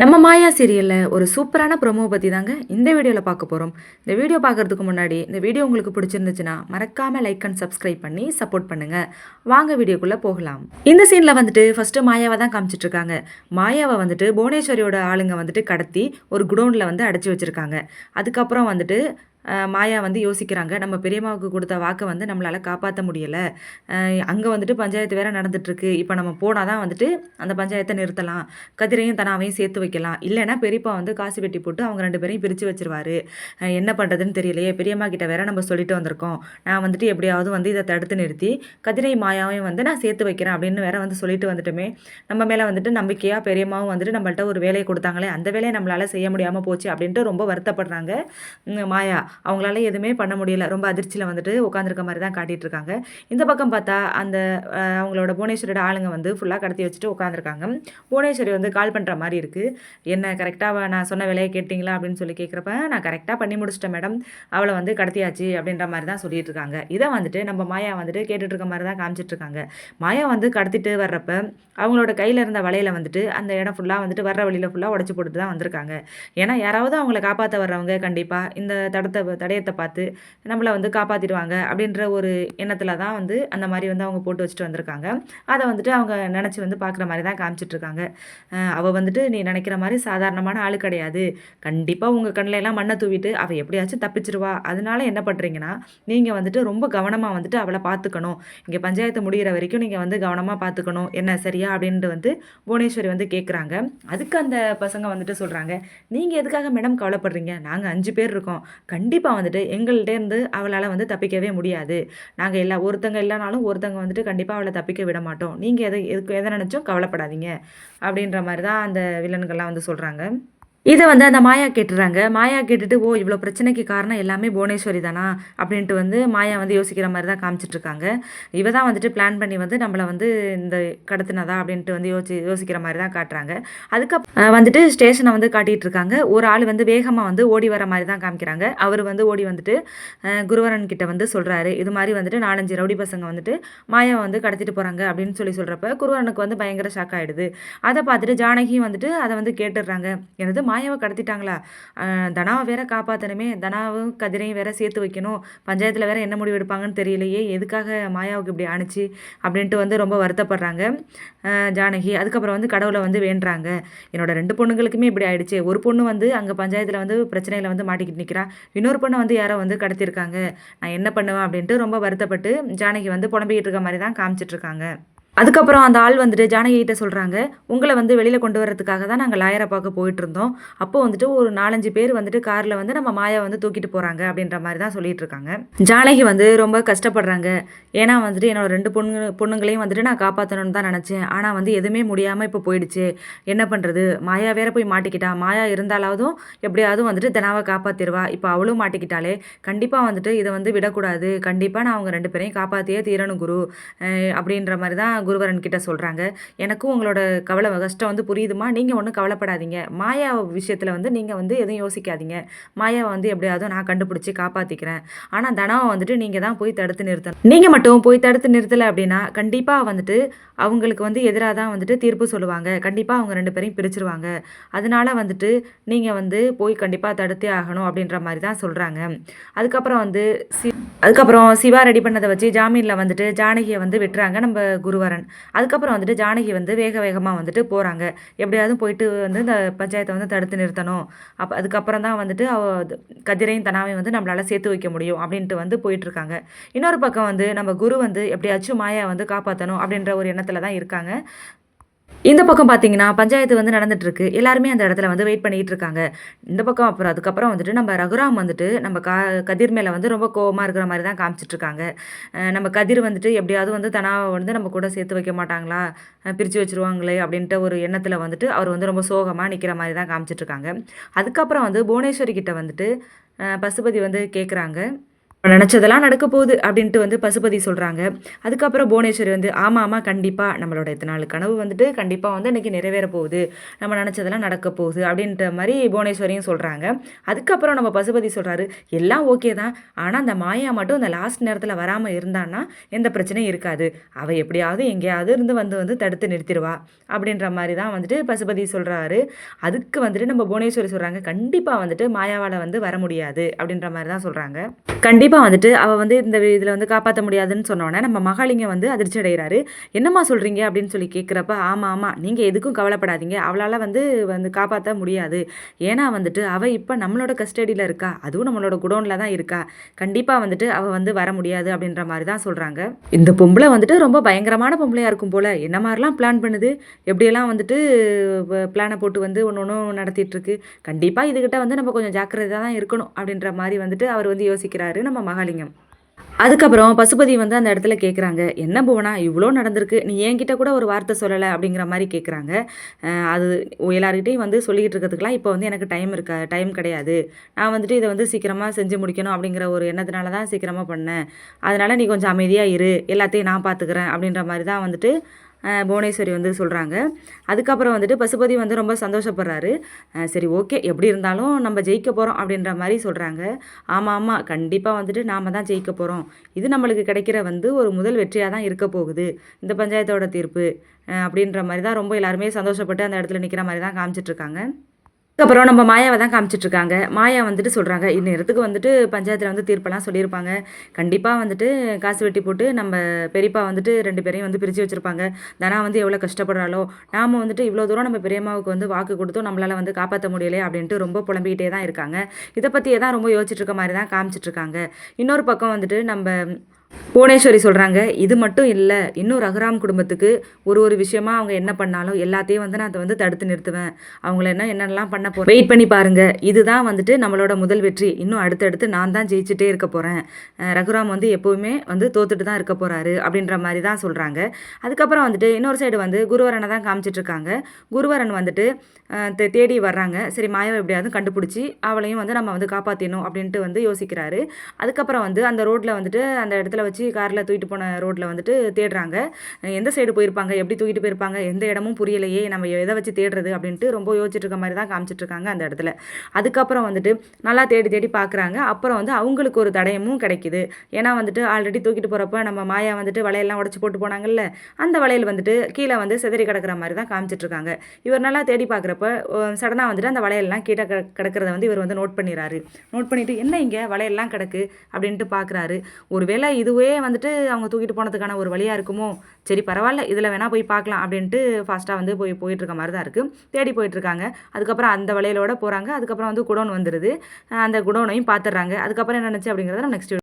நம்ம மாயா சீரியலில் ஒரு சூப்பரான ப்ரொமோ பற்றி தாங்க இந்த வீடியோவில் பார்க்க போகிறோம் இந்த வீடியோ பார்க்குறதுக்கு முன்னாடி இந்த வீடியோ உங்களுக்கு பிடிச்சிருந்துச்சுன்னா மறக்காமல் லைக் அண்ட் சப்ஸ்கிரைப் பண்ணி சப்போர்ட் பண்ணுங்கள் வாங்க வீடியோக்குள்ளே போகலாம். இந்த சீனில் வந்துட்டு ஃபஸ்ட்டு மாயாவை தான் காமிச்சிட்டு இருக்காங்க. மாயாவை வந்துட்டு புவனேஸ்வரியோட ஆளுங்க வந்துட்டு கடத்தி ஒரு குடோனில் வந்து அடைச்சி வச்சுருக்காங்க. அதுக்கப்புறம் வந்துட்டு மாயா வந்து யோசிக்கிறாங்க. நம்ம பெரியம்மாவுக்கு கொடுத்த வாக்கை வந்து நம்மளால் காப்பாற்ற முடியலை. அங்கே வந்துட்டு பஞ்சாயத்து வேற நடந்துட்டுருக்கு. இப்போ நம்ம போனால் தான் வந்துட்டு அந்த பஞ்சாயத்தை நிறுத்தலாம். கதிரையும் தனாவையும் சேர்த்து வைக்கலாம். இல்லைன்னா பெரியப்பா வந்து காசு வெட்டி போட்டு அவங்க ரெண்டு பேரையும் பிரித்து வச்சிருவாரு. என்ன பண்ணுறதுன்னு தெரியலையே. பெரியம்மா கிட்ட வேற நம்ம சொல்லிட்டு வந்திருக்கோம். நான் வந்துட்டு எப்படியாவது வந்து இதை தடுத்து நிறுத்தி கதிரை மாயாவையும் வந்து நான் சேர்த்து வைக்கிறேன் அப்படின்னு வேற வந்து சொல்லிட்டு வந்துட்டுமே. நம்ம மேலே வந்துட்டு நம்பிக்கையாக பெரியம்மாவும் வந்துட்டு நம்மள்ட்ட ஒரு வேலையை கொடுத்தாங்களே அந்த வேலையை நம்மளால் செய்ய முடியாமல் போச்சு அப்படின்ட்டு ரொம்ப வருத்தப்படுறாங்க. மாயா. அவங்களால எதுவுமே பண்ண முடியல. ரொம்ப அதிர்ச்சியில் வந்துட்டு உட்காந்துருக்க மாதிரி தான் காட்டிகிட்டு இருக்காங்க இந்த பக்கம் பார்த்தா அந்த அவங்களோட புவனேஸ்வரியோட ஆளுங்க வந்து ஃபுல்லாக கடத்தி வச்சுட்டு உட்காந்துருக்காங்க புவனேஸ்வரி வந்து கால் பண்ணுற மாதிரி இருக்குது என்ன கரெக்டாக நான் சொன்ன வேலையை கேட்டிங்களா? அப்படின்னு சொல்லி கேட்குறப்ப நான் கரெக்டாக பண்ணி முடிச்சிட்டேன் மேடம் அவளை வந்து கடத்தியாச்சு அப்படின்ற மாதிரி தான் சொல்லிட்டு இருக்காங்க இதை வந்துட்டு நம்ம மாயா வந்துட்டு கேட்டுட்டு இருக்க மாதிரி தான் காமிச்சிட்டு இருக்காங்க மாயா வந்து கடத்திட்டு வர்றப்ப அவங்களோட கையில் இருந்த வலையில் வந்துட்டு அந்த இடம் ஃபுல்லாக வந்துட்டு வர்ற வழியில் ஃபுல்லாக உடச்சி போட்டுட்டு தான் வந்திருக்காங்க. ஏன்னா யாராவது அவங்கள காப்பாற்ற வர்றவங்க கண்டிப்பாக இந்த தடத்தை தடயத்தை பார்த்து நம்மளை வந்து காப்பாற்றிடுவாங்க அப்படின்ற ஒரு எண்ணத்தில் தான் வந்து அந்த மாதிரி வந்து அவங்க போட்டு வச்சுட்டு வந்திருக்காங்க. அதை வந்துட்டு அவங்க நினச்சி வந்து பார்க்குற மாதிரி தான் காமிச்சிட்ருக்காங்க அவள் வந்துட்டு நீ நினைக்கிற மாதிரி சாதாரணமான ஆள் கிடையாது. கண்டிப்பாக உங்கள் கண்ணில் எல்லாம் மண்ணை தூவிட்டு அவள் எப்படியாச்சும் தப்பிச்சிருவா. அதனால என்ன பண்ணுறீங்கன்னா நீங்கள் வந்துட்டு ரொம்ப கவனமாக வந்துட்டு அவளை பார்த்துக்கணும். இங்கே பஞ்சாயத்து முடிகிற வரைக்கும் நீங்கள் வந்து கவனமாக பார்த்துக்கணும். என்ன சரியா அப்படின்ட்டு வந்து புவனேஸ்வரி வந்து கேட்குறாங்க அதுக்கு அந்த பசங்க வந்துட்டு சொல்கிறாங்க நீங்கள் எதுக்காக மேடம் கவலைப்படுறீங்க? நாங்கள் அஞ்சு பேர் இருக்கோம். கண்டிப்பாக கண்டிப்பாக வந்துட்டு எங்கள்கிட்டேருந்து அவளால் வந்து தப்பிக்கவே முடியாது. நாங்கள் எல்லா ஒருத்தங்க இல்லைனாலும் ஒருத்தங்க வந்துட்டு கண்டிப்பாக அவளை தப்பிக்க விட மாட்டோம். நீங்கள் எதை எதுக்கு எதை நினச்சும் கவலைப்படாதீங்க. அப்படின்ற மாதிரி தான் அந்த வில்லன்கள்லாம் வந்து சொல்கிறாங்க இதை வந்து அந்த மாயா கேட்டுறாங்க. மாயா கேட்டுட்டு ஓ இவ்வளோ பிரச்சனைக்கு காரணம் எல்லாமே புவனேஸ்வரி தானா? அப்படின்ட்டு வந்து மாயா வந்து யோசிக்கிற மாதிரி தான் காமிச்சிட்ருக்காங்க. இவ தான் வந்துட்டு பிளான் பண்ணி வந்து நம்மளை வந்து இந்த கடத்தினதா அப்படின்ட்டு வந்து யோசி யோசிக்கிற மாதிரி தான் காட்டுறாங்க. அதுக்கப்புறம் வந்துட்டு ஸ்டேஷனை வந்து காட்டிகிட்டு இருக்காங்க ஒரு ஆள் வந்து வேகமாக வந்து ஓடி வர மாதிரி தான் காமிக்கிறாங்க. அவர் வந்து ஓடி வந்துட்டு குருவரன் கிட்ட வந்து சொல்கிறாரு இது மாதிரி வந்துட்டு நாலஞ்சு ரவுடி பசங்க வந்துட்டு மாயாவை வந்து கடத்திட்டு போகிறாங்க அப்படின்னு சொல்லி சொல்கிறப்ப குருவரனுக்கு வந்து பயங்கர ஷாக் ஆகிடுது அதை பார்த்துட்டு ஜானகியும் வந்துட்டு அதை வந்து கேட்டுடுறாங்க. எனது மாயாவை கடத்திட்டாங்களா? தனாவை வேற காப்பாற்றணுமே தனாவும் கதிரையும் வேற சேர்த்து வைக்கணும். பஞ்சாயத்தில் வேற என்ன முடிவு எடுப்பாங்கன்னு தெரியலையே எதுக்காக மாயாவுக்கு இப்படி ஆணுச்சு அப்படின்ட்டு வந்து ரொம்ப வருத்தப்படுறாங்க. ஜானகி அதுக்கப்புறம் வந்து கடவுளை வந்து வேண்டுறாங்க. என்னோட ரெண்டு பொண்ணுங்களுக்குமே இப்படி ஆயிடுச்சு. ஒரு பொண்ணு வந்து அங்கே பஞ்சாயத்தில் வந்து பிரச்சனையில் வந்து மாட்டிக்கிட்டு நிற்கிறா இன்னொரு பொண்ணை வந்து யாரோ வந்து கடத்திருக்காங்க நான் என்ன பண்ணுவேன் அப்படின்ட்டு ரொம்ப வருத்தப்பட்டு ஜானகி வந்து புலம்பிக்கிட்டு இருக்க மாதிரி தான் காமிச்சிட்டு இருக்காங்க. அதுக்கப்புறம் அந்த ஆள் வந்துட்டு ஜானகிட்ட சொல்கிறாங்க உங்களை வந்து வெளியில் கொண்டு வரதுக்காக தான் நாங்கள் லாயரை பார்க்க போயிட்டு இருந்தோம். அப்போ வந்துட்டு ஒரு நாலஞ்சு பேர் வந்துட்டு காரில் வந்து நம்ம மாயா வந்து தூக்கிட்டு போகிறாங்க அப்படின்ற மாதிரி தான் சொல்லிட்டு இருக்காங்க. ஜானகி வந்து ரொம்ப கஷ்டப்படுறாங்க. ஏன்னா வந்துட்டு என்னோட ரெண்டு பொண்ணு பொண்ணுங்களையும் வந்துட்டு நான் காப்பாற்றணும்னு தான் நினச்சேன். ஆனால் வந்து எதுவுமே முடியாமல் இப்போ போயிடுச்சு. என்ன பண்ணுறது மாயா வேற போய் மாட்டிக்கிட்டா? மாயா இருந்தாலாவதும் எப்படியாவது வந்துட்டு தினாவை காப்பாற்றிடுவா இப்போ அவளும் மாட்டிக்கிட்டாலே கண்டிப்பாக வந்துட்டு இதை வந்து விடக்கூடாது. கண்டிப்பாக நான் அவங்க ரெண்டு பேரையும் காப்பாற்றியே தீரணும் குரு. அப்படின்ற மாதிரி தான் குருவரன் கிட்ட சொல்கிறாங்க எனக்கும் உங்களோட கவலை கஷ்டம் வந்து புரியுதுமா? நீங்கள் ஒன்றும் கவலைப்படாதீங்க. மாயா விஷயத்தில் வந்து நீங்கள் வந்து எதுவும் யோசிக்காதீங்க. மாயாவை வந்து எப்படியாவது நான் கண்டுபிடிச்சி காப்பாற்றிக்கிறேன் ஆனால் தனாவை வந்துட்டு நீங்கள் தான் போய் தடுத்து நிறுத்தணும். நீங்கள் மட்டும் போய் தடுத்து நிறுத்தலை அப்படின்னா கண்டிப்பாக வந்துட்டு அவங்களுக்கு வந்து எதிராக தான் வந்துட்டு தீர்ப்பு சொல்லுவாங்க. கண்டிப்பாக அவங்க ரெண்டு பேரையும் பிரிச்சிருவாங்க. அதனால வந்துட்டு நீங்கள் வந்து போய் கண்டிப்பாக தடுத்தே ஆகணும் அப்படின்ற மாதிரி தான் சொல்கிறாங்க அதுக்கப்புறம் வந்து சி அதுக்கப்புறம் சிவா ரெடி பண்ணதை வச்சு ஜாமீனில் வந்துட்டு ஜானகியை வந்து விட்டுறாங்க நம்ம குருவரன். அதுக்கப்புறம் வந்துட்டு ஜானகி வந்து வேக வேகமாக வந்துட்டு போகிறாங்க எப்படியாவது போயிட்டு வந்து இந்த பஞ்சாயத்தை வந்து தடுத்து நிறுத்தணும். அப்போ அதுக்கப்புறம் தான் வந்துட்டு அவ கதிரையும் தனாவையும் வந்து நம்மளால் சேர்த்து வைக்க முடியும் அப்படின்ட்டு வந்து போயிட்டுருக்காங்க இன்னொரு பக்கம் வந்து நம்ம குரு வந்து எப்படியாச்சும் மாயா வந்து காப்பாற்றணும் அப்படின்ற ஒரு எண்ணத்தில் தான் இருக்காங்க. இந்த பக்கம் பார்த்தீங்கன்னா பஞ்சாயத்து வந்து நடந்துட்டு இருக்கு எல்லாருமே அந்த இடத்துல வந்து வெயிட் பண்ணிட்டு இருக்காங்க இந்த பக்கம் அப்புறம் அதுக்கப்புறம் வந்துட்டு நம்ம ரகுராம் வந்துட்டு நம்ம கா கதிர் மேலே வந்து ரொம்ப கோவமாக இருக்கிற மாதிரி தான் காமிச்சிட்டு இருக்காங்க நம்ம கதிர் வந்துட்டு எப்படியாவது வந்து தனாவை வந்து நம்ம கூட சேர்த்து வைக்க மாட்டாங்களா? பிரித்து வச்சிருவாங்களே அப்படின்ட்டு ஒரு எண்ணத்தில் வந்துட்டு அவர் வந்து ரொம்ப சோகமாக நிற்கிற மாதிரி தான் காமிச்சிட்டு இருக்காங்க அதுக்கப்புறம் வந்து புவனேஸ்வரி கிட்ட வந்துட்டு பசுபதி வந்து கேட்குறாங்க நினச்சதெல்லாம் நடக்க போகுது அப்படின்ட்டு வந்து பசுபதி சொல்கிறாங்க அதுக்கப்புறம் புவனேஸ்வரி வந்து ஆமாம் ஆமாம் கண்டிப்பாக நம்மளோட இத்தனை கனவு வந்துட்டு கண்டிப்பாக வந்து இன்றைக்கி நிறைவேற போகுது. நம்ம நினச்சதெல்லாம் நடக்க போகுது. அப்படின்ற மாதிரி புவனேஸ்வரியும் சொல்கிறாங்க அதுக்கப்புறம் நம்ம பசுபதி சொல்கிறாரு எல்லாம் ஓகே தான். ஆனால் அந்த மாயா மட்டும் அந்த லாஸ்ட் நேரத்தில் வராமல் இருந்தான்னா எந்த பிரச்சனையும் இருக்காது. அவள் எப்படியாவது எங்கேயாவது இருந்து வந்து வந்து தடுத்து நிறுத்திடுவா. அப்படின்ற மாதிரி தான் வந்துட்டு பசுபதி சொல்கிறாரு அதுக்கு வந்துட்டு நம்ம புவனேஸ்வரி சொல்கிறாங்க கண்டிப்பாக வந்துட்டு மாயாவால் வந்து வர முடியாது. அப்படின்ற மாதிரி தான் சொல்கிறாங்க கண்டிப்பாக கண்டிப்பாக வந்துட்டு அவள் வந்து இந்த இதில் வந்து காப்பாற்ற முடியாதுன்னு சொன்னோன்னே நம்ம மகாலிங்க வந்து அதிர்ச்சி அடைகிறாரு என்னம்மா சொல்கிறீங்க அப்படின்னு சொல்லி கேட்குறப்ப ஆமாம் ஆமாம் நீங்கள் எதுக்கும் கவலைப்படாதீங்க. அவளால் வந்து வந்து காப்பாற்ற முடியாது. ஏன்னா வந்துட்டு அவள் இப்போ நம்மளோட கஸ்டடியில் இருக்கா. அதுவும் நம்மளோட குடோனில் தான் இருக்கா. கண்டிப்பாக வந்துட்டு அவள் வந்து வர முடியாது. அப்படின்ற மாதிரி தான் சொல்கிறாங்க இந்த பொம்பளை வந்துட்டு ரொம்ப பயங்கரமான பொம்பளையாக இருக்கும் போல். என்ன மாதிரிலாம் பிளான் பண்ணுது? எப்படியெல்லாம் வந்துட்டு பிளானை போட்டு வந்து ஒன்று ஒன்றும் நடத்திட்டுருக்கு கண்டிப்பாக இதுக்கிட்ட வந்து நம்ம கொஞ்சம் ஜாக்கிரதையாக தான் இருக்கணும். அப்படின்ற மாதிரி வந்துட்டு அவர் வந்து யோசிக்கிறாரு. நம்ம மகாலிங்கம். அதுக்கப்புறம் பசுபதி வந்து அந்த இடத்துல கேட்குறாங்க என்ன புவனா இவ்வளோ நடந்திருக்கு நீ என்கிட்ட கூட ஒரு வார்த்தை சொல்லலை அப்படிங்கிற மாதிரி கேட்குறாங்க அது எல்லாருக்கிட்டையும் வந்து சொல்லிக்கிட்டு இருக்கிறதுக்கெலாம் இப்போ வந்து எனக்கு டைம் இருக்கா டைம் கிடையாது. நான் வந்துட்டு இதை வந்து சீக்கிரமாக செஞ்சு முடிக்கணும் அப்படிங்கிற ஒரு எண்ணத்தினால தான் சீக்கிரமாக பண்ணேன். அதனால் நீ கொஞ்சம் அமைதியாக இரு எல்லாத்தையும் நான் பார்த்துக்கிறேன் அப்படின்ற மாதிரி தான் வந்துட்டு புவனேஸ்வரி வந்து சொல்கிறாங்க அதுக்கப்புறம் வந்துட்டு பசுபதி வந்து ரொம்ப சந்தோஷப்படுறாரு. சரி ஓகே. எப்படி இருந்தாலும் நம்ம ஜெயிக்க போகிறோம் அப்படின்ற மாதிரி சொல்கிறாங்க ஆமாம் ஆமாம் கண்டிப்பாக வந்துட்டு நாம் தான் ஜெயிக்க போகிறோம் இது நம்மளுக்கு கிடைக்கிற வந்து ஒரு முதல் வெற்றியாக தான் இருக்க போகுது. இந்த பஞ்சாயத்தோட தீர்ப்பு அப்படின்ற மாதிரி தான் ரொம்ப எல்லாருமே சந்தோஷப்பட்டு அந்த இடத்துல நிற்கிற மாதிரி தான் காமிச்சிட்ருக்காங்க அதுக்கப்புறம் நம்ம மாயாவை தான் காமிச்சிட்ருக்காங்க. மாயா வந்துட்டு சொல்கிறாங்க இந்நேரத்துக்கு வந்துட்டு பஞ்சாயத்தில் வந்து தீர்ப்பெல்லாம் சொல்லியிருப்பாங்க. கண்டிப்பாக வந்துட்டு காசு வெட்டி போட்டு நம்ம பெரியப்பா வந்துட்டு ரெண்டு பேரையும் வந்து பிரித்து வச்சுருப்பாங்க. தனா வந்து எவ்வளோ கஷ்டப்படுறாளோ நாம் வந்துட்டு இவ்வளோ தூரம் நம்ம பெரியம்மாவுக்கு வந்து வாக்கு கொடுத்தோம் நம்மளால் வந்து காப்பாற்ற முடியலையே அப்படின்ட்டு ரொம்ப புலம்பிக்கிட்டே தான் இருக்காங்க. இதை பற்றியே தான் ரொம்ப யோசிச்சுட்டு இருக்க மாதிரி தான் காமிச்சிட்ருக்காங்க. இன்னொரு பக்கம் வந்துட்டு நம்ம புவனேஸ்வரி சொல்கிறாங்க இது மட்டும் இல்லை இன்னும் ரகுராம் குடும்பத்துக்கு ஒரு ஒரு விஷயமா அவங்க என்ன பண்ணாலும் எல்லாத்தையும் வந்து நான் அதை வந்து தடுத்து நிறுத்துவேன். அவங்கள என்ன என்னென்னலாம் பண்ண போகிறேன் வெயிட் பண்ணி பாருங்கள் இதுதான் வந்துட்டு நம்மளோட முதல் வெற்றி. இன்னும் அடுத்தடுத்து நான் தான் ஜெயிச்சுட்டே இருக்க போகிறேன் ரகுராம் வந்து எப்போவுமே வந்து தோத்துட்டு தான் இருக்க போகிறாரு அப்படின்ற மாதிரி தான் சொல்கிறாங்க அதுக்கப்புறம் வந்துட்டு இன்னொரு சைடு வந்து குருவரனை தான் காமிச்சிட்ருக்காங்க குருவரன் வந்துட்டு தேடி வர்றாங்க. சரி மாயாவை எப்படியாவது கண்டுபிடிச்சி அவளையும் வந்து நம்ம வந்து காப்பாற்றிடணும் அப்படின்ட்டு வந்து யோசிக்கிறாரு. அதுக்கப்புறம் வந்து அந்த ரோட்டில் வந்துட்டு அந்த இடத்துல வச்சு காரில் தூக்கிட்டு போன ரோட்டில் வந்துட்டு தேடுறாங்க. எந்த சைடு போயிருப்பாங்க? எப்படி தூக்கிட்டு போயிருப்பாங்க? எந்த இடமும் புரியலையே. நம்ம எதை வச்சு தேடுறது அப்படின்ட்டு ரொம்ப யோசிச்சுட்டு இருக்க மாதிரி தான் காமிச்சிட்ருக்காங்க அந்த இடத்துல. அதுக்கப்புறம் வந்துட்டு நல்லா தேடி தேடி பார்க்குறாங்க அப்புறம் வந்து அவங்களுக்கு ஒரு தடயமும் கிடைக்கிது. ஏன்னா வந்துட்டு ஆல்ரெடி தூக்கிட்டு போகிறப்ப நம்ம மாயா வந்துட்டு வளையெல்லாம் உடச்சி போட்டு போனாங்கல்ல அந்த வளையல் வந்துட்டு கீழே வந்து செதறி கிடக்கிற மாதிரி தான் காமிச்சிட்ருக்காங்க. இவர் நல்லா தேடி பார்க்குறப்ப சடனாக வந்துட்டு அந்த வளையல்லாம் கீழே கிடக்கிறத வந்து இவர் வந்து நோட் பண்ணிடுறாரு நோட் பண்ணிவிட்டு என்ன இங்கே? வளையல்லாம் கிடக்கு. அப்படின்ட்டு பார்க்குறாரு ஒருவேளை இதுவே வந்துட்டு அவங்க தூக்கிட்டு போனதுக்கான ஒரு வழியாக இருக்குமோ? சரி பரவாயில்ல. இதில் வேணால் போய் பார்க்கலாம் அப்படின்ட்டு ஃபாஸ்ட்டாக வந்து போய் போயிட்டுருக்க மாதிரி தான் இருக்குது தேடி போயிட்டுருக்காங்க அதுக்கப்புறம் அந்த வளையலோட போகிறாங்க அதுக்கப்புறம் வந்து குடோன் வந்துடுது அந்த குடோனையும் பார்த்துட்றாங்க அதுக்கப்புறம் என்ன நினச்சி அப்படிங்கிறத நம்ம நெக்ஸ்ட்